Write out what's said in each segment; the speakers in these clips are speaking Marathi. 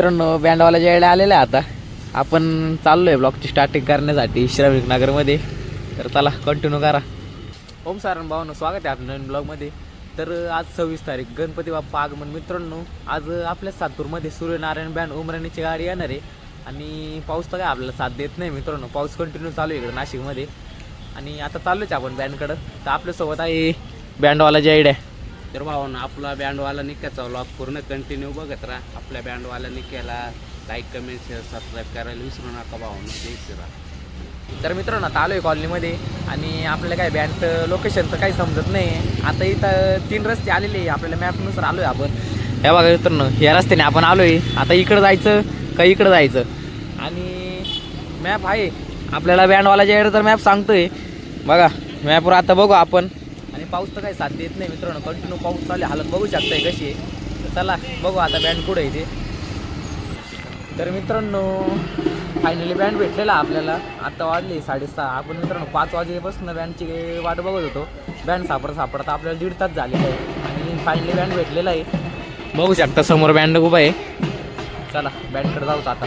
मित्रांनो बँडवाला यायला आलेला आहे आता. आपण चाललो आहे ब्लॉकची स्टार्टिंग करण्यासाठी श्रमिक नगरमध्ये. तर चला कंटिन्यू करा. ओम सारण भावनं स्वागत आहे आपल्या नवीन ब्लॉगमध्ये. तर आज सव्वीस तारीख गणपती बाप्पा आगमन. मित्रांनो आज आपल्या सातपूरमध्ये सूर्यनारायण बँड उमराणीची गाडी येणार आहे. आणि पाऊस तर काय आपल्याला साथ देत नाही मित्रांनो. पाऊस कंटिन्यू चालू आहे इकडं नाशिकमध्ये. आणि आता चाललोच आपण बँडकडं. तर आपल्यासोबत आहे बँडवाला जैड आहे तर भावानं आपला बँडवाला निक्याचा व्लॉग पूर्ण कंटिन्यू बघत राहा. आपल्या बँडवाला निक्याला लाईक कमेंट शेअर सबस्क्राईब करायला विसरू नका भावानं. जय श्रीराम. तर मित्रांनो आता आलो आहे कॉलनीमध्ये आणि आपल्याला काय बँड लोकेशन तर काही समजत नाही आता इथं तीन रस्ते आलेले आहे. आपल्याला मॅपनुसार आलो आहे आपण. हे बघा मित्रांनो या रस्त्याने आपण आलो आहे आता इकडं जायचं का इकडं जायचं? आणि मॅप आहे. आपल्याला बँडवाला जे तर मॅप सांगतोय. बघा मॅपवर आता बघू आपण. पाऊस तर काही साथ देत नाही मित्रांनो. कंटिन्यू पाऊस चालू हालत बघू शकताय कशी आहे. तर चला बघू आता बँड कुठं आहे ते. तर मित्रांनो फायनली बँड भेटलेला आपल्याला. आता वाजले साडेसहा. आपण मित्रांनो पाच वाजेपासून बँडची वाट बघत होतो. बँड सापडत सापडत आपल्याला दीड तास झालेला आहे. आणि फायनली बँड भेटलेला आहे. बघू शकता समोर बँड उभा आहे. चला बँडकडे जाऊच आता.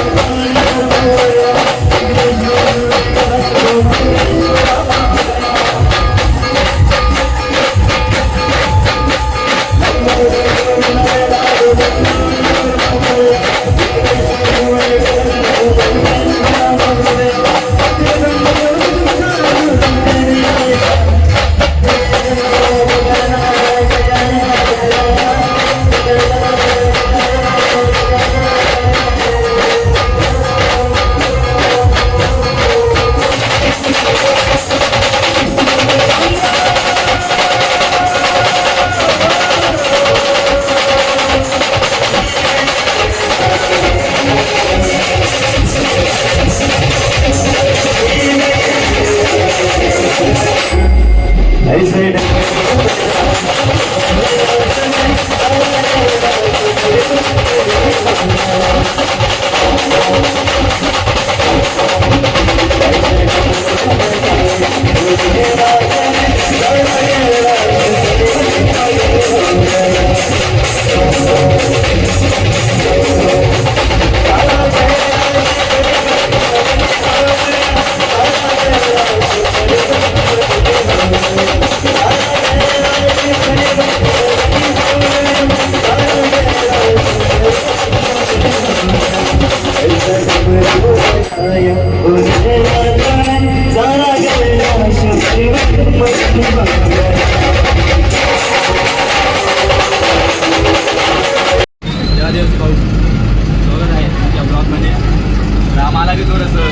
Hallelujah.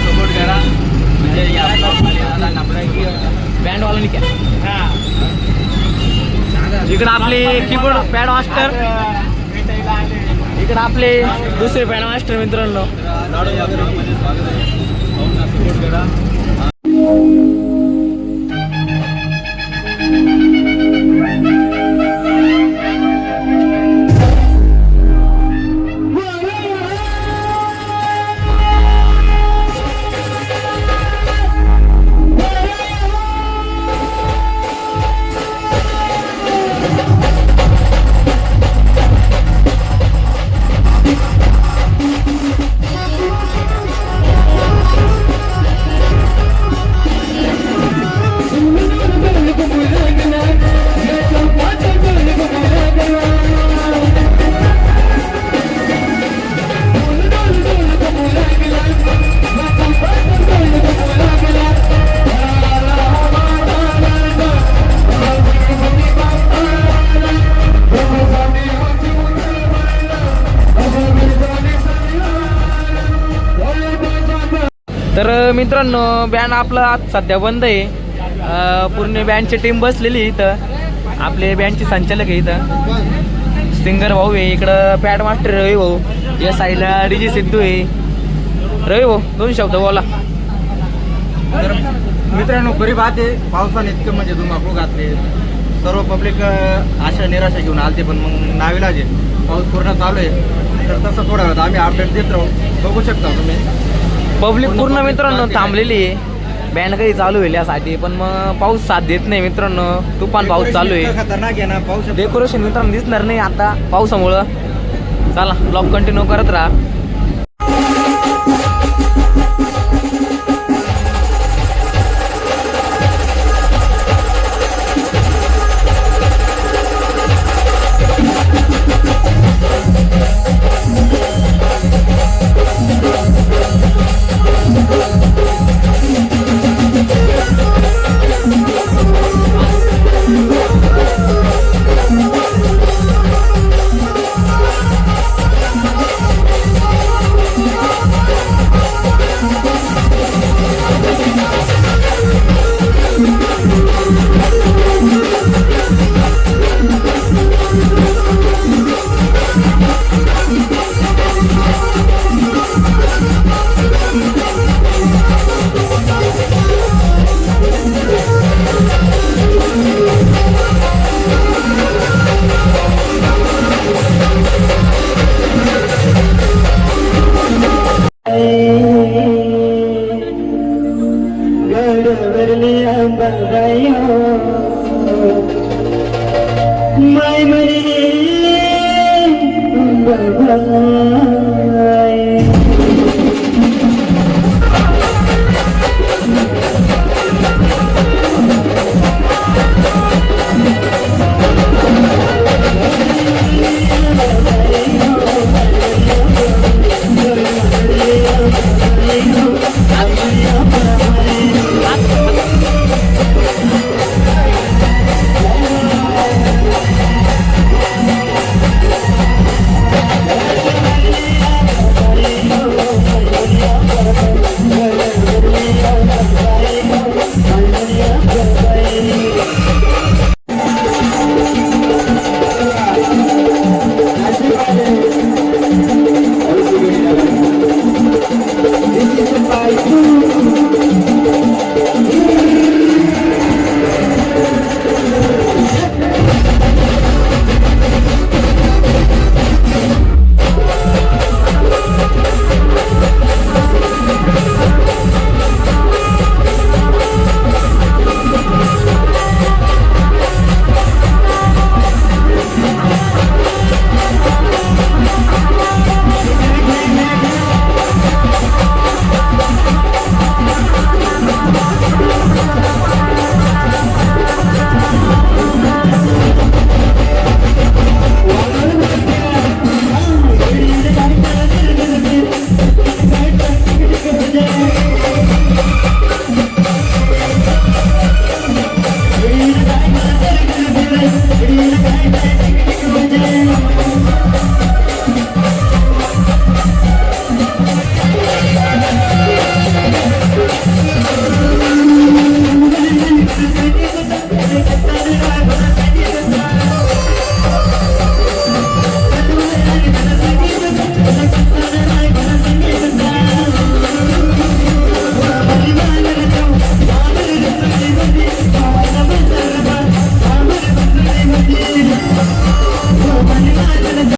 सपोर्ट करा. म्हणजे या ब्लॉगवाल्याला नम्र की बँडवाला आपले कीबोर्ड बॅड मास्टर इकडं आपले दुसरे बँड मास्टर मित्रांनो. स्वागत आहे. तर मित्रांनो बँड आपला आज सध्या बंद आहे. पूर्ण बँडची टीम बसलेली आहे इथं. आपले बँडचे संचालक आहे इथं. सिंगर भाऊ आहे इकडं पॅड मास्टर रवी भाऊ. या साईडला डीजे सिद्धू आहे. रवी भाऊ दोन शब्द बोला. तर मित्रांनो गरीब आते आहे पावसाने इतकं म्हणजे धुमाकूळ घातले. सर्व पब्लिक आशा निराशा घेऊन आलते पण मग नाविलाज. आहे पाऊस पूर्ण चालू आहे. तर तसं थोडा आम्ही अपडेट देत राहू. बघू शकता तुम्ही. पब्लिक पूर्ण मित्रांनो थांबलेली आहे. बँड काही चालू होईल यासाठी पण मग पाऊस साथ देत नाही मित्रांनो. तुफान पाऊस चालू आहे. इतकं खतरनाक आहे ना पाऊस डेकोरेशन मित्रांनो दिसणार नाही आता पावसामुळं. चला ब्लॉग कंटिन्यू करत राहा.